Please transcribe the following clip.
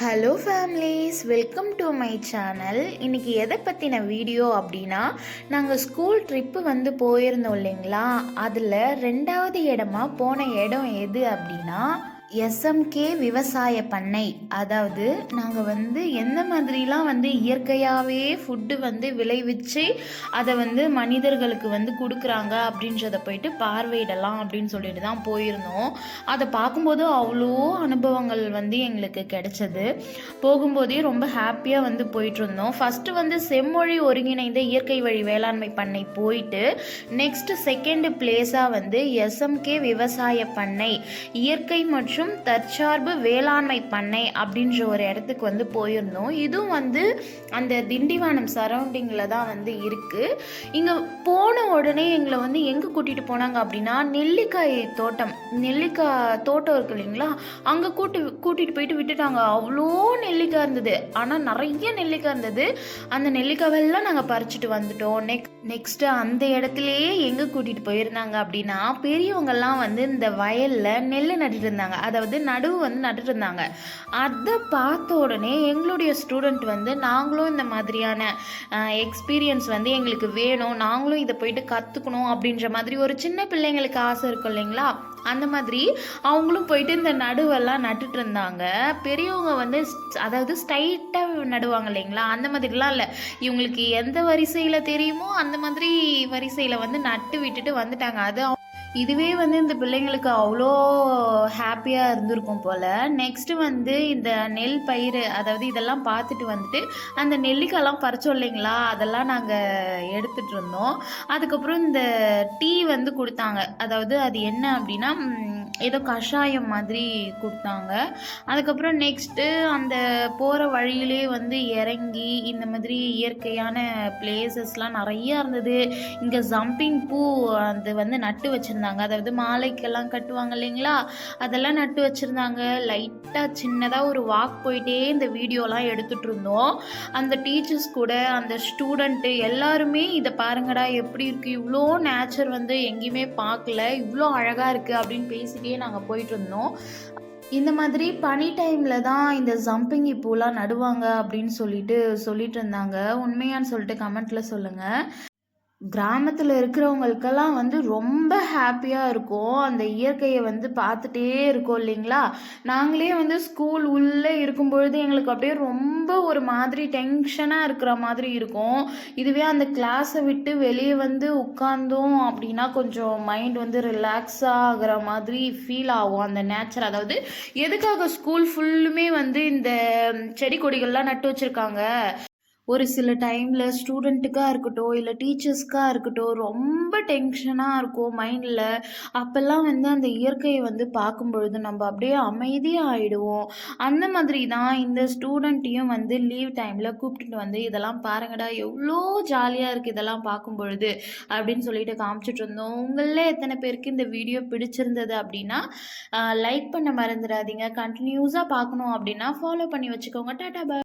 Hello families welcome to my channel இன்றைக்கி எதை பற்றின வீடியோ அப்படின்னா நாங்கள் ஸ்கூல் ட்ரிப்பு வந்து போயிருந்தோம் இல்லைங்களா? அதில் ரெண்டாவது இடமா போன இடம் எது அப்படின்னா எஸ்எம்கே விவசாய பண்ணை. அதாவது நாங்கள் வந்து எந்த மாதிரிலாம் வந்து இயற்கையாகவே ஃபுட்டு வந்து விளைவிச்சு அதை வந்து மனிதர்களுக்கு வந்து கொடுக்குறாங்க அப்படின்றத போயிட்டு பார்வையிடலாம் அப்படின்னு சொல்லிட்டு தான் போயிருந்தோம். அதை பார்க்கும்போது அவ்வளோ அனுபவங்கள் வந்து எங்களுக்கு கிடைச்சது. போகும்போதே ரொம்ப ஹாப்பியாக வந்து போயிட்டு இருந்தோம். ஃபஸ்ட்டு வந்து செம்மொழி ஒருங்கிணைந்த இயற்கை வழி வேளாண்மை பண்ணை போயிட்டு நெக்ஸ்ட் செகண்ட் பிளேஸாக வந்து எஸ்எம்கே விவசாய பண்ணை. இயற்கை மற்றும் மற்றும் தற்சார்பு வேளாண்மை பண்ணை அப்படின்ற ஒரு இடத்துக்கு வந்து போயிருந்தோம். இதுவும் வந்து அந்த திண்டிவனம் சரௌண்டிங்கில் தான் வந்து இருக்குது இங்கே போன உடனே எங்களை வந்து எங்கே கூட்டிகிட்டு போனாங்க அப்படின்னா நெல்லிக்காய் தோட்டம் நெல்லிக்காய் தோட்டம் இருக்கு இல்லைங்களா? அங்கே கூட்டி கூட்டிகிட்டு போயிட்டு விட்டுட்டாங்க. அவ்வளோ நெல்லிக்காய் இருந்தது. ஆனால் நிறைய நெல்லிக்காய் இருந்தது. அந்த நெல்லிக்காவெல்லாம் நாங்கள் பறிச்சுட்டு வந்துட்டோம். நெக் நெக்ஸ்ட்டு அந்த இடத்துலையே எங்கே கூட்டிகிட்டு போயிருந்தாங்க அப்படின்னா பெரியவங்கெல்லாம் வந்து இந்த வயலில் நெல் நட்டுட்டு இருந்தாங்க. அதாவது நடுவு வந்து நட்டுருந்தாங்க இருந்தாங்க அதை பார்த்த உடனே எங்களுடைய ஸ்டூடெண்ட் வந்து நாங்களும் இந்த மாதிரியான எக்ஸ்பீரியன்ஸ் வந்து எங்களுக்கு வேணும். நாங்களும் இதை போயிட்டு கற்றுக்கணும் அப்படின்ற மாதிரி ஒரு சின்ன பிள்ளைங்களுக்கு ஆசை இருக்கும் இல்லைங்களா? அந்த மாதிரி அவங்களும் போயிட்டு இந்த நடுவெல்லாம் நட்டுட்டு இருந்தாங்க பெரியவங்க வந்து ஸ்- அதாவது ஸ்ட்ரைட்டாக நடுவாங்க இல்லைங்களா? அந்த மாதிரிலாம் இல்லை. இவங்களுக்கு எந்த வரிசையில் தெரியுமோ அந்த மாதிரி வரிசையில் வந்து நட்டு விட்டுட்டு வந்துட்டாங்க. அது இதுவே வந்து இந்த பிள்ளைங்களுக்கு அவ்வளோ ஹாப்பியாக இருந்திருக்கும் போல். நெக்ஸ்ட்டு வந்து இந்த நெல் பயிர் அதாவது இதெல்லாம் பார்த்துட்டு வந்துட்டு அந்த நெல்லிக்காயெல்லாம் பறிச்சோம் இல்லைங்களா? அதெல்லாம் நாங்கள் எடுத்துகிட்டு இருந்தோம். அதுக்கப்புறம் இந்த டீ வந்து கொடுத்தாங்க. அதாவது அது என்ன அப்படின்னா ஏதோ கஷாயம் மாதிரி கொடுத்தாங்க. அதுக்கப்புறம் நெக்ஸ்ட்டு அந்த போகிற வழியிலே வந்து இறங்கி இந்த மாதிரி இயற்கையான பிளேசஸ்லாம் நிறையா இருந்தது. இங்கே ஜம்பிங் பூ அது வந்து நட்டு வச்சுருந்தாங்க. அதாவது மாலைக்கெல்லாம் கட்டுவாங்க இல்லைங்களா? அதெல்லாம் நட்டு வச்சுருந்தாங்க. லைட்டாக சின்னதாக ஒரு வாக் போயிட்டே இந்த வீடியோலாம் எடுத்துகிட்டு இருந்தோம். அந்த டீச்சர்ஸ் கூட அந்த ஸ்டூடெண்ட்டு எல்லாருமே இதை பாருங்கடா எப்படி இருக்குது இவ்வளோ நேச்சர் வந்து எங்கேயுமே பார்க்கல. இவ்வளோ அழகாக இருக்குது அப்படின்னு பேசிட்டு நாங்கள் போயிட்டு இருந்தோம் இந்த மாதிரி பனி டைமில் தான் இந்த ஜம்பிங்கி பூலாம் நடுவாங்க அப்படின்னு சொல்லிட்டு சொல்லிட்டு இருந்தாங்க உண்மையான்னு சொல்லிட்டு கமெண்ட்டில் சொல்லுங்கள் கிராமத்தில் இருக்கிறவங்களுக்கெல்லாம் வந்து ரொம்ப ஹாப்பியாக இருக்கும். அந்த இயற்கையை வந்து பார்த்துட்டே இருக்கோம் இல்லைங்களா? நாங்களே வந்து ஸ்கூல் உள்ளே இருக்கும் பொழுது எங்களுக்கு அப்படியே ரொம்ப ஒரு மாதிரி டென்ஷனாக இருக்கிற மாதிரி இருக்கும். இதுவே அந்த கிளாஸை விட்டு வெளியே வந்து உட்கார்ந்தோம் அப்படின்னா கொஞ்சம் மைண்ட் வந்து ரிலாக்ஸ் ஆகிற மாதிரி ஃபீல் ஆகும். அந்த நேச்சர் அதாவது எதுக்காக ஸ்கூல் ஃபுல்லுமே வந்து இந்த செடி கொடிகள்லாம் நட்டு வச்சுருக்காங்க? ஒரு சில டைமில் ஸ்டூடெண்ட்டுக்காக இருக்கட்டும் இல்லை டீச்சர்ஸ்க்காக இருக்கட்டும் ரொம்ப டென்ஷனாக இருக்கும் மைண்டில் அப்போல்லாம் வந்து அந்த இயற்கையை வந்து பார்க்கும் பொழுது நம்ம அப்படியே அமைதியாக ஆகிடுவோம் அந்த மாதிரி தான் இந்த ஸ்டூடெண்ட்டையும் வந்து லீவ் டைமில் கூப்பிட்டுட்டு வந்து இதெல்லாம் பாருங்கடா எவ்வளோ ஜாலியாக இருக்குது இதெல்லாம் பார்க்கும் பொழுது அப்படின்னு சொல்லிட்டு காமிச்சிட்டு இருந்தோம். உங்களில் எத்தனை பேருக்கு இந்த வீடியோ பிடிச்சிருந்தது அப்படின்னா லைக் பண்ண மறந்துடாதீங்க. கண்டினியூஸாக பார்க்கணும் அப்படின்னா ஃபாலோ பண்ணி வச்சுக்கோங்க. டாட்டா பாய்